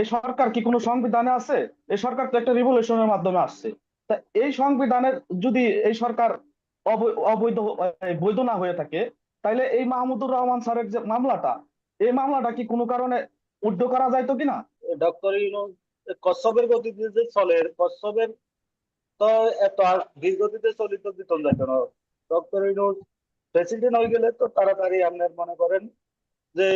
এই সরকার কি কোনো সংবিধানে আছে? এই সরকার তো একটা রিভলিউশনের মাধ্যমে আসছে। তা এই সংবিধানের যদি এই সরকার অবৈধ বৈধ না হয়ে থাকে, তাইলে এই মাহমুদুর রহমান স্যারের যে মামলাটা, এই মামলাটা কি কোনো কারণে উদ্ধ করা যাইতো কিনা? ডক্টর ইউনুস কচ্ছপের গতিতে যে চলে, কচ্ছপের তো এত আর ধীর গতিতে চলিত দিত না। কেন ডক্টর ইউনুস প্রেসিডেন্ট হয়ে গেলে তো তাড়াতাড়ি আপনার মনে করেন যে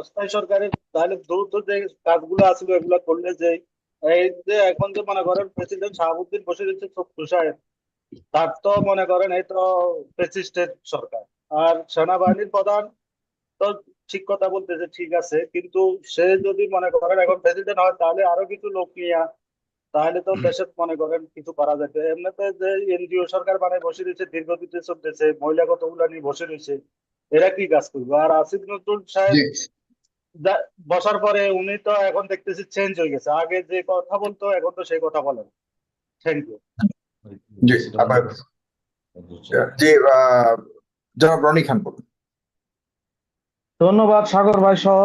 অস্থায়ী সরকারের তাহলে দ্রুত যে কাজগুলো আছিল এগুলো করলে যে এই যে এখন যে মনে করেন প্রেসিডেন্ট শাহাবুদ্দিন বসে রয়েছে চক্ষু সাহেব তার তো মনে করেন এই তো প্রেসিডেন্ট সরকার। আর সেনাবাহিনীর প্রধান তো ঠিক কথা বলতেছে ঠিক আছে। কিন্তু সে যদি মনে করেন এখন প্রেসিডেন্ট হয় তাহলে আরও কিছু লোক নিয়ে তাহলে তো দেশের মনে করেন কিছু করা যেত এমনিতে যে এনজিও সরকার মানে বসে রয়েছে দীর্ঘদিতে চলতেছে মহিলা কতগুলো নিয়ে বসে রয়েছে এরা কি কাজ করবে? আর আসিফ নজরুল সাহেব বসার পরে উনি তো এখন দেখতেছি চেঞ্জ হয়ে গেছে। আগে যে কথা বলতো এখন তো সেই কথা বলেন থ্যাংক ইউ জি আবার জি জনাব রনি খান বলুন। ধন্যবাদ সাগর ভাই সহ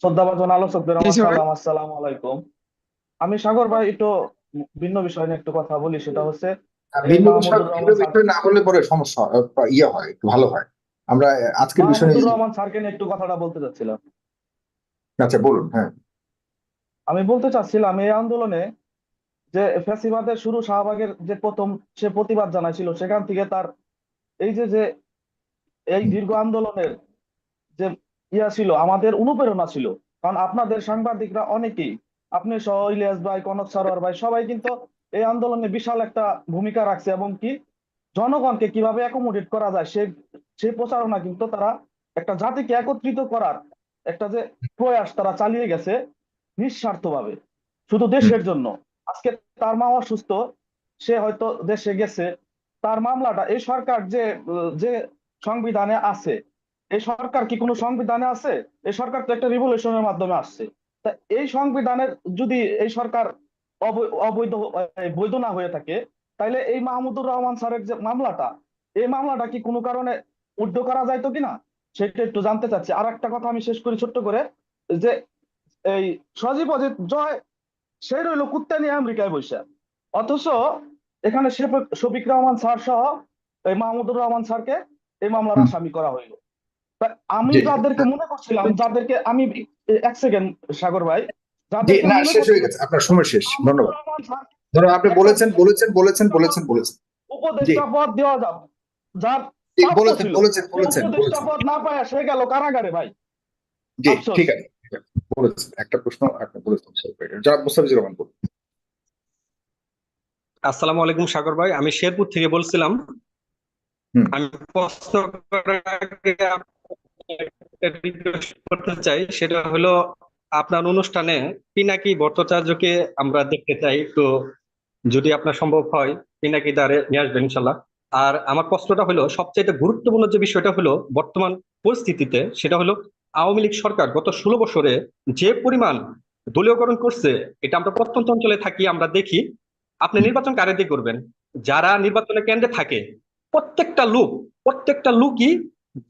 শ্রদ্ধাভাজন আলোচকদের। আমার আসসালামু আলাইকুম। আমি সাগর ভাই একটু ভিন্ন বিষয় নিয়ে একটু কথা বলি সেটা হচ্ছে ভিন্ন রহমান ভিন্ন। বিষয় না বললে পরে সমস্যা ইয়ে হয় একটু ভালো হয়। আমরা আজকের বিষয় রহমান স্যারকে নিয়ে একটু কথাটা বলতে চাচ্ছিলাম। আচ্ছা বলুন হ্যাঁ। আমি বলতে চাচ্ছিলাম এই আন্দোলনে যে ফ্যাসিবাদের শুরু শাহবাগের যে প্রথম সে প্রতিবাদ জানাইছিল সেখান থেকে তার এই যে যে এই দীর্ঘ আন্দোলনের যে ইয়া ছিল আমাদের অনুপ্রেরণা ছিল। কারণ আপনাদের সাংবাদিকরা অনেকেই আপনি সহ ইলিয়াস ভাই কনক সারোয়ার ভাই সবাই কিন্তু এই আন্দোলনে বিশাল একটা ভূমিকা রাখছে এবং কি জনগণকে কীভাবে অ্যাকোমোডেট করা যায় সে সেই প্রচারণা কিন্তু তারা একটা জাতিকে একত্রিত করার একটা যে প্রয়াস তারা চালিয়ে গেছে নিঃস্বার্থভাবে শুধু দেশের জন্য। আজকে তার মা অসুস্থ সে হয়তো দেশে গেছে। তার মামলাটা এই সরকার যে যে সংবিধানে আছে এই সরকার কি কোনো সংবিধানে আছে? এই সরকার তো একটা রিভলিউশনের মাধ্যমে আসছে। তা এই সংবিধানের যদি এই সরকার অবৈ- অবৈধ বৈধ না হয়ে থাকে তাইলে এই মাহমুদুর রহমান স্যারের যে মামলাটা এই মামলাটা কি কোনো কারণে উদ্ধ করা যাইতো কিনা? সেটা একটু জানতে চাচ্ছি। আর একটা কথা আমি শেষ করি ছোট্ট করে যে এই সজীব অজিত জয় সে রইল কুত্তা নিয়ে আমেরিকায় বসে। অথচ এখানে শফিক রহমান স্যার সহ এই মাহমুদুর রহমান স্যারকে এই মামলার আসামি করা হইল। আমি যাদেরকে মনে করছিলাম যাদেরকে আমি এক সেকেন্ড সাগর ভাই না শেষ হয়ে গেছে। আপনার সময় শেষ। ধন্যবাদ। মাহমুদুর রহমান স্যার ধন্যবাদ। আপনি বলেছেন বলেছেন বলেছেন বলেছেন বলেছেন। উপদেষ্টা পদ দেওয়া যাবে। যার বলেছেন বলেছেন বলেছেন পদ না পায় সে গেল কারাগারে ভাই। জি ঠিক আছে বলেছেন একটা প্রশ্ন আপনি বলেছেন জনাব মুস্তাফিজুর রহমান বলুন। আসসালামু আলাইকুম সাগর ভাই। আমি শেরপুর থেকে বলছিলাম আমি প্রশ্ন করতে চাই। সেটা হলো আপনার অনুষ্ঠানে পিনাকি ভট্টাচার্যকে আমরা দেখতে চাই? তো যদি আপনার সম্ভব হয় পিনাকি দ্বারে নিয়ে আসবেন ইনশাল্লাহ। আর আমার প্রশ্নটা হলো সবচেয়ে গুরুত্বপূর্ণ যে বিষয়টা হলো বর্তমান পরিস্থিতিতে সেটা হলো আওয়ামী লীগ সরকার গত ষোলো বছরে যে পরিমাণ দলীয়করণ করছে এটা আমরা প্রত্যন্ত অঞ্চলে থাকি আমরা দেখি। আপনি নির্বাচন কারে দিয়ে করবেন? যারা নির্বাচনের কেন্দ্রে থাকে প্রত্যেকটা লোক প্রত্যেকটা লোকই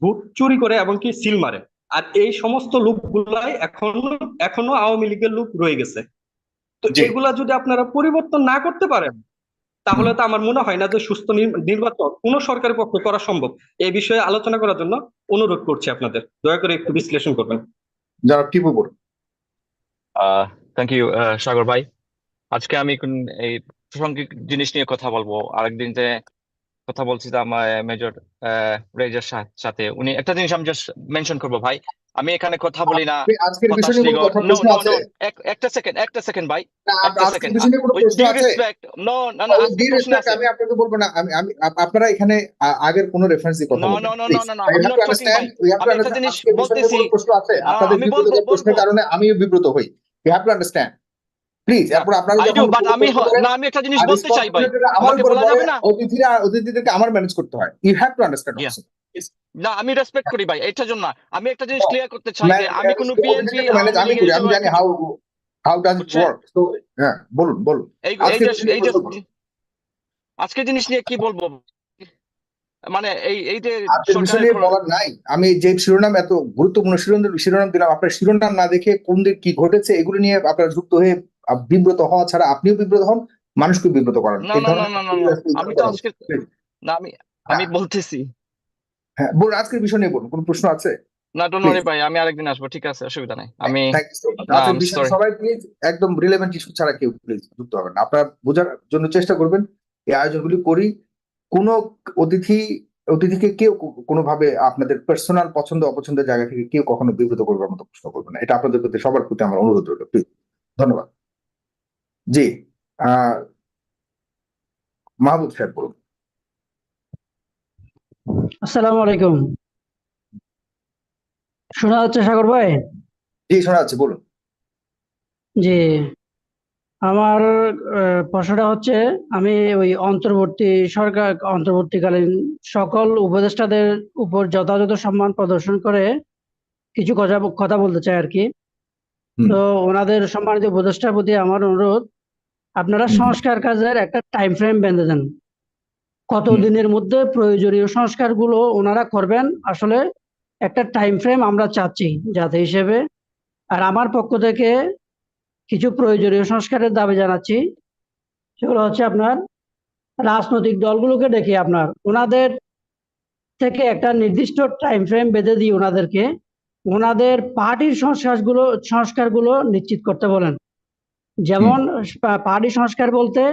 ভোট চুরি করে এবং কি সিল মারে। আর এই সমস্ত লোকগুলাই এখন এখনও আওয়ামী লীগের লোক রয়ে গেছে। তো জি। এগুলা যদি আপনারা পরিবর্তন না করতে পারেন তাহলে তো আমার মনে হয় না যে সুস্থ নির- নির্বাচন কোন সরকারের পক্ষে করা সম্ভব। এই বিষয়ে আলোচনা করার জন্য অনুরোধ করছি আপনাদের। দয়া করে একটু বিশ্লেষণ করবেন। জনাব টিপু বলুন থ্যাংক ইউ সাগর ভাই। আজকে আমি কোন- এই প্রাসঙ্গিক জিনিস নিয়ে কথা বলব। আরেকদিন যে কথা বলছি আমার মেজর রেজার সাথে উনি একটা জিনিস আমি জাস্ট মেনশন করব ভাই। আমি এখানে কথা বলি না। একটা সেকেন্ড একটা সেকেন্ড ভাই আপনারা এখানে আগের কোনো রেফারেন্স দিয়ে কথা টু আমি বিব্রত প্রশ্নের কারণে আমিও বিব্রত হই। You have to understand please এরপর আপনারা আই যখন ডু বাট আমি না আমি একটা জিনিস বলতে চাই ভাই। আমার বলা যাবে না? অতিথিরা অতিথিদেরকে আমার ম্যানেজ করতে হয়। You have to understand. না আমি রেসপেক্ট করি ভাই এটার জন্য আমি একটা জিনিস ক্লিয়ার করতে চাই যে আমি কোনো বিএনপি ম্যানেজ আমি করি আমি জানি how how does it work তো হ্যাঁ বলুন বলুন। এই এই যে প্রশ্ন জিনিস নিয়ে কি বলব? মানে এই এই যে বলার নাই। আমি যে শিরোনাম এত গুরুত্বপূর্ণ শিরোনাম শিরোনাম দিলাম আপনার শিরোনাম না দেখে কোন দিক কি ঘটেছে এগুলো নিয়ে আপনারা যুক্ত হয়ে বিব্রত হওয়া ছাড়া আপনিও বিব্রত হন মানুষকে বিব্রত করেন। না না না না আমি তো আজকে না আমি আমি বলতেছি। হ্যাঁ বলুন আজকের বিষয় নিয়ে বলুন কোনো প্রশ্ন আছে? না ডোন্ট ওয়ারি ভাই আমি আরেকদিন আসব ঠিক আছে অসুবিধা নাই। আমি. সবাই প্লিজ একদম রিলেভেন্ট ইস্যু ছাড়া কেউ প্লিজ যুক্ত হবেন। আপনারা বোঝার জন্য চেষ্টা করবেন এই আয়োজনগুলি করি। কোনো অতিথি অতিথিকে কেউ কোনোভাবে আপনাদের পার্সোনাল পছন্দ অপছন্দের জায়গা থেকে কেউ কখনো বিব্রত করবার মতো প্রশ্ন করবেন না। এটা আপনাদের প্রতি সবার প্রতি আমার অনুরোধ রইল প্লিজ ধন্যবাদ। জি আহ মাহবুব সাহেব বলুন। আসসালামু আলাইকুম। শোনা যাচ্ছে সাগর ভাই? জি শোনা যাচ্ছে বলুন। জি আমার প্রশ্নটা হচ্ছে আমি ওই অন্তর্বর্তী সরকার অন্তর্বর্তীকালীন সকল উপদেষ্টাদের উপর যথাযথ সম্মান প্রদর্শন করে কিছু কথা কথা বলতে চাই আর কি। তো ওনাদের সম্মানিত উপদেষ্টার প্রতি আমার অনুরোধ আপনারা। সংস্কার কাজের একটা টাইম ফ্রেম বেঁধে দেন। কত হুম। দিনের মধ্যে প্রয়োজনীয় সংস্কারগুলো ওনারা করবেন আসলে একটা টাইম ফ্রেম আমরা চাচ্ছি যাতে হিসেবে। আর আমার পক্ষ থেকে কিছু প্রয়োজনীয় সংস্কারের দাবি জানাচ্ছি সেগুলো হচ্ছে আপনার রাজনৈতিক দলগুলোকে ডেকে আপনার ওনাদের থেকে একটা নির্দিষ্ট টাইম ফ্রেম বেঁধে দিই ওনাদেরকে ওনাদের পার্টির সংস্কারগুলো সংস্কারগুলো নিশ্চিত করতে বলেন। যেমন পার্টি সংস্কার বলতে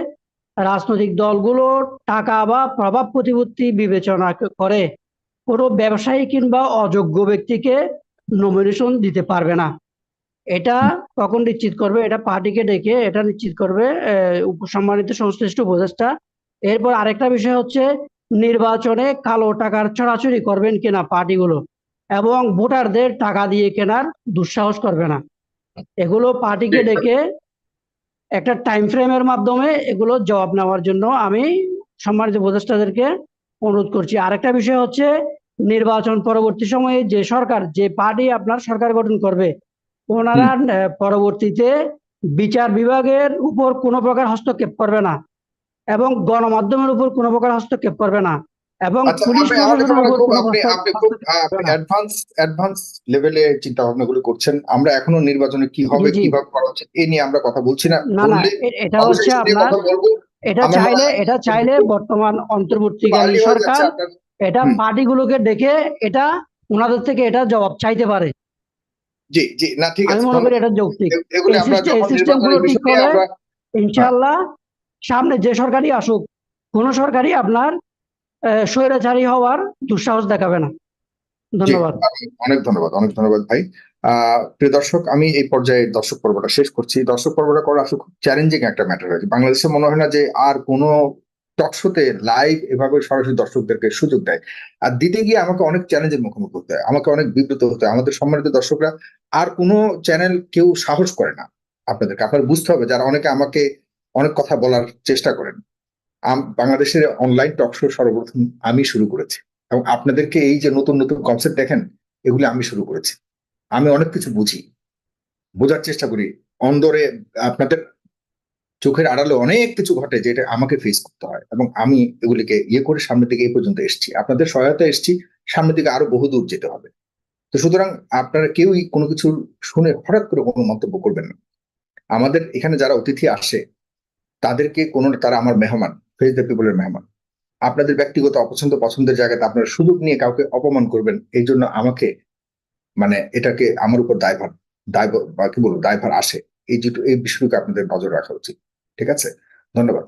রাজনৈতিক দলগুলো টাকা বা প্রভাব প্রতিপত্তি বিবেচনা করে কোনো ব্যবসায়ী কিংবা অযোগ্য ব্যক্তিকে নমিনেশন দিতে পারবে না। এটা কখন নিশ্চিত করবে? এটা পার্টিকে ডেকে এটা নিশ্চিত করবে সম্মানিত সংশ্লিষ্ট উপদেষ্টা। এরপর আরেকটা বিষয় হচ্ছে, নির্বাচনে কালো টাকার ছড়াছড়ি করবেন কিনা পার্টিগুলো? এবং ভোটারদের টাকা দিয়ে কেনার দুঃসাহস করবে না। এগুলো পার্টিকে ডেকে একটা টাইম ফ্রেমের মাধ্যমে এগুলো জবাব নেওয়ার জন্য আমি সম্মানিত উপদেষ্টাদেরকে অনুরোধ করছি। আরেকটা বিষয় হচ্ছে নির্বাচন পরবর্তী সময়ে যে সরকার যে পার্টি আপনার সরকার গঠন করবে ওনারা পরবর্তীতে বিচার বিভাগের উপর কোনো প্রকার হস্তক্ষেপ করবে না এবং গণমাধ্যমের উপর কোনো প্রকার হস্তক্ষেপ করবে না। এবং আচ্ছা পুলিশ আপনি খুব। অ্যাডভান্স অ্যাডভান্স লেভেলে চিন্তা ভাবনাগুলো করছেন। আমরা এখনও নির্বাচনে কি হবে। কীভাবে করা উচিত এ নিয়ে আমরা কথা বলছি না। না এটা হচ্ছে আপনার এটা চাইলে এটা চাইলে বর্তমান অন্তর্বর্তীকালীন সরকার এটা। পার্টিগুলোকে ডেকে এটা ওনাদের থেকে এটা জবাব চাইতে পারে। জি জি না ঠিক আমি মনে করি এটা যৌক্তিক। এগুলো আমরা যখন system ঠিক করে ইনশাআল্লাহ সামনে যে সরকারই আসুক কোন সরকারই আপনার স্বৈরাচারী হওয়ার দুঃসাহস দেখাবে না। ধন্যবাদ। অনেক ধন্যবাদ অনেক ধন্যবাদ ভাই। প্রিয় দর্শক আমি এই পর্যায়ে দর্শক পর্বটা শেষ করছি। দর্শক পর্বটা করা আসলে খুব চ্যালেঞ্জিং একটা ম্যাটার হয়েছে। বাংলাদেশে মনে হয় না যে আর কোনো টকশোতে লাইভ এভাবে সরাসরি দর্শকদেরকে সুযোগ দেয়। আর দিতে গিয়ে আমাকে অনেক চ্যালেঞ্জের মুখোমুখি হতে হয় আমাকে অনেক বিব্রত হতে হয়। আমাদের সম্মানিত দর্শকরা আর কোনো চ্যানেল কেউ সাহস করে না আপনাদেরকে। আপনার বুঝতে হবে যারা অনেকে আমাকে অনেক কথা বলার চেষ্টা করেন। বাংলাদেশের অনলাইন টকশো সর্বপ্রথম আমি শুরু করেছি। এবং আপনাদেরকে এই যে নতুন নতুন কনসেপ্ট দেখেন, এগুলি আমি শুরু করেছি। আমি অনেক কিছু বুঝি। বোঝার চেষ্টা করি। অন্দরে আপনাদের চোখের আড়ালে অনেক কিছু ঘটে যেটা আমাকে ফেস করতে হয়। এবং আমি এগুলিকে ইয়ে করে সামনের দিকে এই পর্যন্ত এসেছি। আপনাদের সহায়তা এসেছি। সামনের দিকে আরও বহু দূর যেতে হবে। তো সুতরাং আপনারা কেউই কোনো কিছু শুনে হঠাৎ করে কোনো মন্তব্য করবেন না। আমাদের এখানে যারা অতিথি আসে তাদেরকে কোনো তারা আমার মেহমান ফেস দ্য পিপলের মেহমান। আপনাদের ব্যক্তিগত অপছন্দ, পছন্দের জায়গাতে আপনারা সুযোগ নিয়ে কাউকে অপমান করবেন, এই জন্য আমাকে মানে এটাকে আমার উপর দায়ভার দায় বা কি বলব, দায়ভার আসে। এই যেটু এই বিষয়টুকু আপনাদের নজর রাখা উচিত। ঠিক আছে? ধন্যবাদ।